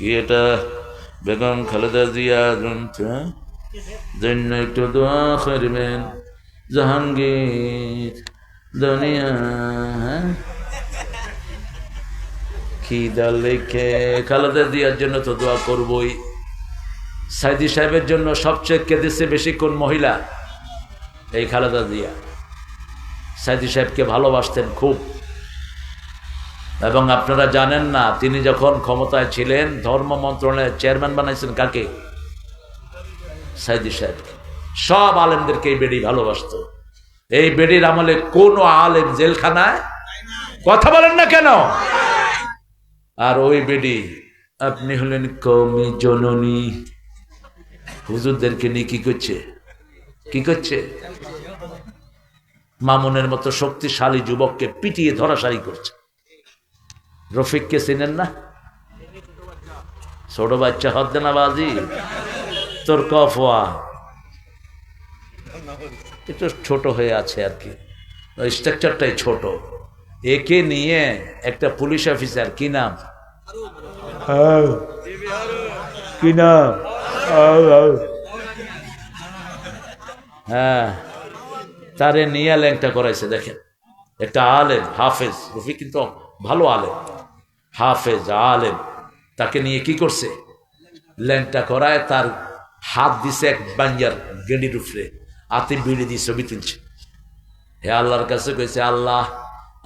কি এটা? বেগম খালেদা জিয়া জন্য একটু দোয়া করবেন। জাহাঙ্গীর, দুনিয়া। কি দল লিখে খালেদা জিয়ার জন্য তো দোয়া করবই। সাইদি সাহেবের জন্য সবচেয়ে কেঁদেছে বেশি কোন মহিলা? এই খালেদা জিয়া। সাইদি সাহেবকে ভালোবাসতেন খুব। এবং আপনারা জানেন না, তিনি যখন ক্ষমতায় ছিলেন, ধর্ম মন্ত্রণালয়ের চেয়ারম্যান বানাইছেন কাকে? সাইদি সাহেব। সব আলেমদেরকে এই বেডি ভালোবাসত। এই বেডির আমলে কোন আলেম জেলখানায় কথা বলেন না কেন? আর ওই বেডি, আপনি হলেন কৌমি জননী। হুজুরদেরকে নিয়ে কি করছে? কি করছে? মামুনের মতো শক্তিশালী যুবককে পিটিয়ে ধরাশায়ী করছে। রফিককে চিনেন না? ছোট বাচ্চা হদ্দে না বাজি তোর কফওয়া। একটু ছোট হয়ে আছে আর কি। স্ট্রাকচারটাই ছোট। একে নিয়ে একটা পুলিশ অফিসার কি নাম? কি নাম? হ্যাঁ। তারে নিয়ে ল্যাংটা করাইছে দেখেন। একটা আলেম হাফেজ। রফি কিন্তু ভালো আলেম। হাফেজ, আলেম, তাকে নিয়ে কি করছে? ল্যাংটা করায় তার হাত দিছে এক বাঞ্জার গেডির উপরে। আতে বিড়ি দিয়ে ছবি তুলছে। হে আল্লাহর কাছে কইছে, আল্লাহ,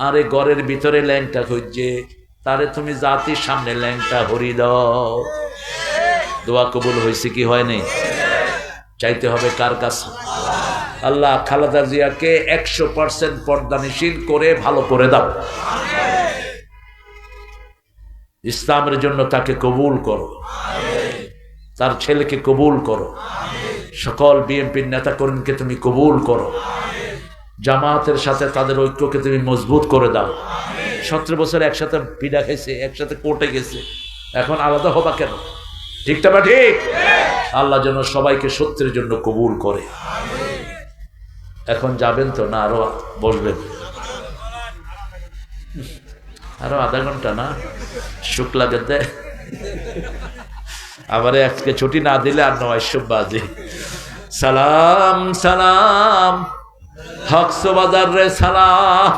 আরে ঘরের ভিতরে ল্যাংটা খুঁজছে, তারে তুমি জাতির সামনে ল্যাংটা হরি দাও। দোয়া কবুল হয়েছে কি হয়নি চাইতে হবে কার কাছে? আল্লাহ খালেদা জিয়াকে একশো পার্সেন্ট পর্দানিশীল করে ভালো করে দাও। ইসলামের জন্য তাকে কবুল করো। তার ছেলেকে কবুল করো। সকল বিএনপির নেতা কর্মীকে তুমি কবুল করো। জামাতের সাথে তাদের ঐক্যকে তুমি মজবুত করে দাও। সতেরো বছর একসাথে পিডা খেয়েছে একসাথে কোর্টে গেছে। এখন আলাদা হবা কেন? ঠিকটা বা ঠিক? আল্লাহ যেন সবাইকে সত্যের জন্য কবুল করে। এখন যাবেন তো না, আরও বসবেন। আরও আধা ঘণ্টা না? শুক্লা দেতে আবার আজকে ছুটি না দিলে আর নয় বাজে। সালাম সালাম। হকসবাজার রে সালাম।